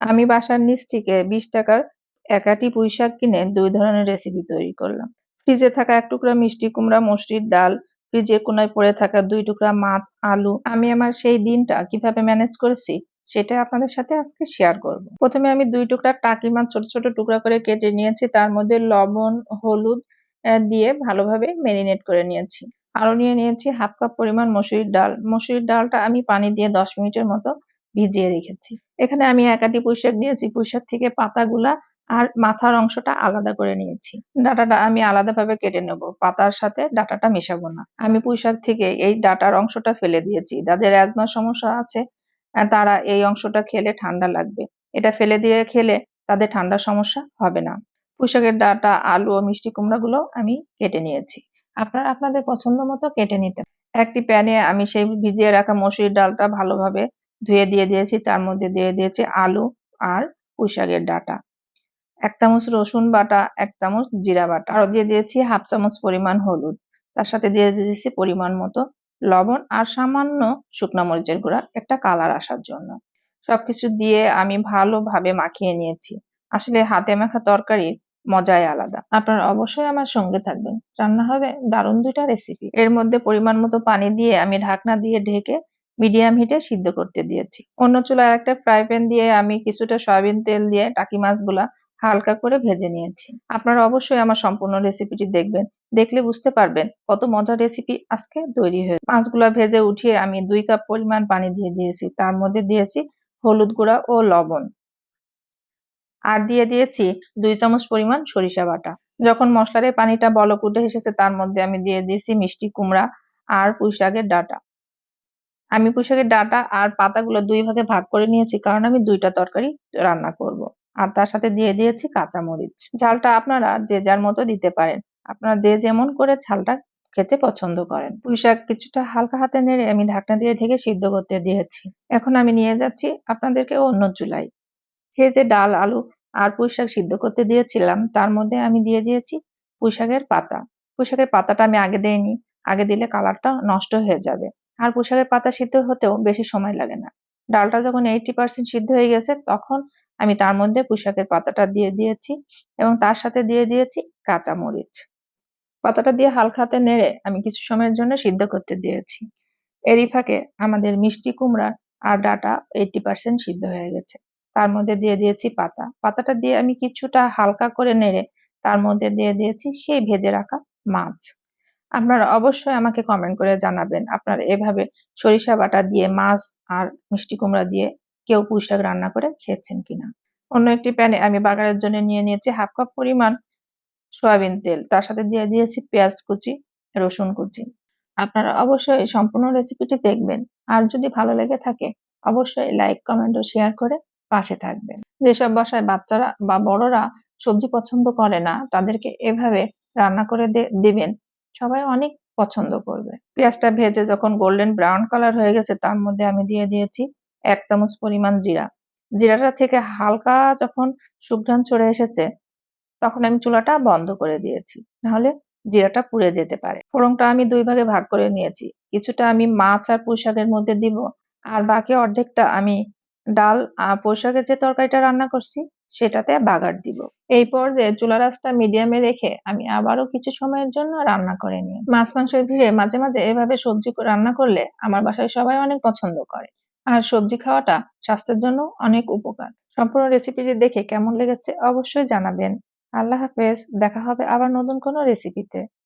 আমি বাসার নিচ থেকে বিশ টাকার একাটি পুঁই শাক কিনে দুই ধরনের রেসিপি তৈরি করলাম। ফ্রিজে থাকা এক টুকরা মিষ্টি কুমড়া, মসুরির ডাল ফ্রিজের কোনায় পড়ে থাকা দুই টুকরা মাছ, আলু, আমি আমার সেই দিনটা কীভাবে ম্যানেজ করেছি সেটা আপনাদের সাথে আজকে শেয়ার করব। প্রথমে আমি দুই টুকরা টাকি মাছ ছোট ছোট টুকরা করে কেটে নিয়েছি, তার মধ্যে লবণ, হলুদ দিয়ে ভালোভাবে ম্যারিনেট করে নিয়েছি। আরও নিয়ে নিয়েছি হাফ কাপ পরিমাণ মসুরির ডাল। মসুরির ডালটা আমি পানি দিয়ে দশ মিনিটের মতো ভিজিয়ে রেখেছি। এখানে আমি একাটি পুঁইশাক নিয়েছি, পুঁইশাক থেকে পাতাগুলা আর মাথার অংশটা আলাদা করে নিয়েছি। ডাটাটা আমি আলাদাভাবে কেটে নেব, পাতার সাথে ডাটাটা মেশাবো না। আমি পুঁইশাক থেকে এই ডাটার অংশটা ফেলে দিয়েছি। যাদের অ্যাজমার সমস্যা আছে তারা এই অংশটা খেলে ঠান্ডা লাগবে। এটা ফেলে দিয়ে খেলে তাদের ঠান্ডার সমস্যা হবে না। পুঁইশাকের ডাটা, আলু ও মিষ্টি কুমড়াগুলো আমি কেটে নিয়েছি। আপনারা আপনাদের পছন্দ মতো কেটে নিতে একটি প্যানে আমি সেই ভিজিয়ে রাখা মসুরির ডালটা ভালোভাবে ধুয়ে দিয়ে দিয়েছি, তার মধ্যে দিয়ে দিয়েছি আলু আর পুঁইশাকের ডাটা। এক চামচ রসুন বাটা, এক চামচ জিরা বাটা। আরও দিয়ে দিয়েছি হাফ চামচ পরিমাণ হলুদ। তার সাথে দিয়ে দিয়েছি পরিমাণ মতো লবণ আর সামান্য শুকনো মরিচের গুঁড়া, একটা কালার আসার জন্য। সবকিছু দিয়ে আমি ভালোভাবে মাখিয়ে নিয়েছি। আসলে হাতে মাখা তরকারির মজাই আলাদা। আপনারা অবশ্যই আমার সঙ্গে থাকবেন। রান্না হবে দারুণ দুইটা রেসিপি এর মধ্যে পরিমাণ মতো পানি দিয়ে আমি ঢাকনা দিয়ে ঢেকে মিডিয়াম হিটে সিদ্ধ করতে দিয়েছি। অন্য চুলায় একটা ফ্রাই প্যান দিয়ে আমি কিছুটা সয়াবিন তেল দিয়ে টাকি মাছগুলা হালকা করে ভেজে নিয়েছি। আপনারা অবশ্যই আমার সম্পূর্ণ রেসিপিটি দেখবেন, দেখলে বুঝতে পারবেন কত মজার রেসিপি আজকে তৈরি হয়েছে। মাছগুলা ভেজে উঠিয়ে আমি দুই কাপ পরিমাণ পানি দিয়ে দিয়েছি। তার মধ্যে দিয়েছি হলুদ গুঁড়া ও লবণ। আর দিয়ে দিয়েছি দুই চামচ পরিমাণ সরিষা বাটা। যখন মশলার পানিটা বলক উঠে এসেছে, তার মধ্যে আমি দিয়ে দিয়েছি মিষ্টি কুমড়া আর পুঁই শাকের ডাটা। আমি পুঁই শাকের ডাটা আর পাতাগুলো দুই ভাগে ভাগ করে নিয়েছি, কারণ আমি দুইটা তরকারি রান্না করব। আর তার সাথে দিয়ে দিয়েছি কাঁচামরিচ। ঝালটা আপনারা যে যার মতো দিতে পারেন। আপনারা যে যেমন করে ঝালটা খেতে পছন্দ করেন। পুঁই শাক কিছুটা হালকা হাতে নেড়ে আমি ঢাকনা দিয়ে ঢেকে সিদ্ধ করতে দিয়েছি। এখন আমি নিয়ে যাচ্ছি আপনাদেরকে অন্য চুলায়। সে যে ডাল, আলু আর পুঁই শাক সিদ্ধ করতে দিয়েছিলাম, তার মধ্যে আমি দিয়ে দিয়েছি পুঁই শাকের পাতা। পুঁই শাকের পাতাটা আমি আগে দেইনি। আগে দিলে কালারটা নষ্ট হয়ে যাবে। আর পুঁই শাকের পাতা সিদ্ধ হতেও বেশি সময় লাগে না। ডালটা যখন এইটি পার্সেন্ট সিদ্ধ হয়ে গেছে, তখন আমি তার মধ্যে পুঁই শাকের পাতাটা দিয়ে দিয়েছি এবং তার সাথে দিয়ে দিয়েছি কাঁচা মরিচ পাতাটা দিয়ে হালকা হাতে নেড়ে আমি কিছু সময়ের জন্য সিদ্ধ করতে দিয়েছি। এরই ফাঁকে আমাদের মিষ্টি কুমড়া আর ডাটা এইটি পার্সেন্ট সিদ্ধ হয়ে গেছে। তার মধ্যে দিয়ে দিয়েছি পাতা। পাতাটা দিয়ে আমি কিছুটা হালকা করে নেড়ে তার মধ্যে দিয়ে দিয়েছি সেই ভেজে রাখা মাছ। আপনারা অবশ্যই আমাকে কমেন্ট করে জানাবেন। আপনারা এভাবে সরিষা বাটা দিয়ে, মাছ আর মিষ্টি কুমড়া দিয়ে কেউ পুঁই শাক রান্না করে খেয়েছেন কিনা? অন্য একটি প্যানে আমি বাগারের জন্য নিয়ে নিয়েছি হাফ কাপ পরিমাণ সয়াবিন তেল। তার সাথে দিয়ে দিয়েছি পেঁয়াজ কুচি, রসুন কুচি। আপনারা অবশ্যই সম্পূর্ণ রেসিপিটি দেখবেন। আর যদি ভালো লেগে থাকে, অবশ্যই লাইক কমেন্ট ও শেয়ার করে পাশে থাকবেন। যেসব বাসায় বাচ্চারা বা বড়রা সবজি পছন্দ করে না, তাদেরকে এভাবে রান্না করে দিবেন। সবাই অনেক পছন্দ করবে। পেঁয়াজটা ভেজে যখন গোল্ডেন ব্রাউন কালার হয়ে গেছে, তার মধ্যে আমি দিয়ে দিয়েছি এক চামচ পরিমাণ জিরা। জিরাটা থেকে হালকা যখন সুঘ্রাণ চলে এসেছে, তখন আমি চুলাটা বন্ধ করে দিয়েছি। নাহলে জিরাটা পুড়ে যেতে পারে। ফোড়নটা আমি দুই ভাগে ভাগ করে নিয়েছি। কিছুটা আমি মাছ আর পুঁই মধ্যে দিব, আর বাকি অর্ধেকটা আমি ডাল আর পোশাকের যে তরকারিটা রান্না করছি সেটাতে বাগার দিব। এই পর্যায়ে চুলা রাসটা মিডিয়ামে রেখে আমি আবারও কিছু সময়ের জন্য রান্না করে নিই। মাছ মাংসের ভিড়ে মাঝে মাঝে এভাবে সবজি রান্না করলে আমার বাসায় সবাই অনেক পছন্দ করে। আর সবজি খাওয়াটা স্বাস্থ্যের জন্য অনেক উপকার। সম্পূর্ণ রেসিপিটি দেখে কেমন লেগেছে অবশ্যই জানাবেন। আল্লাহ হাফেজ, দেখা হবে আবার নতুন কোনো রেসিপিতে।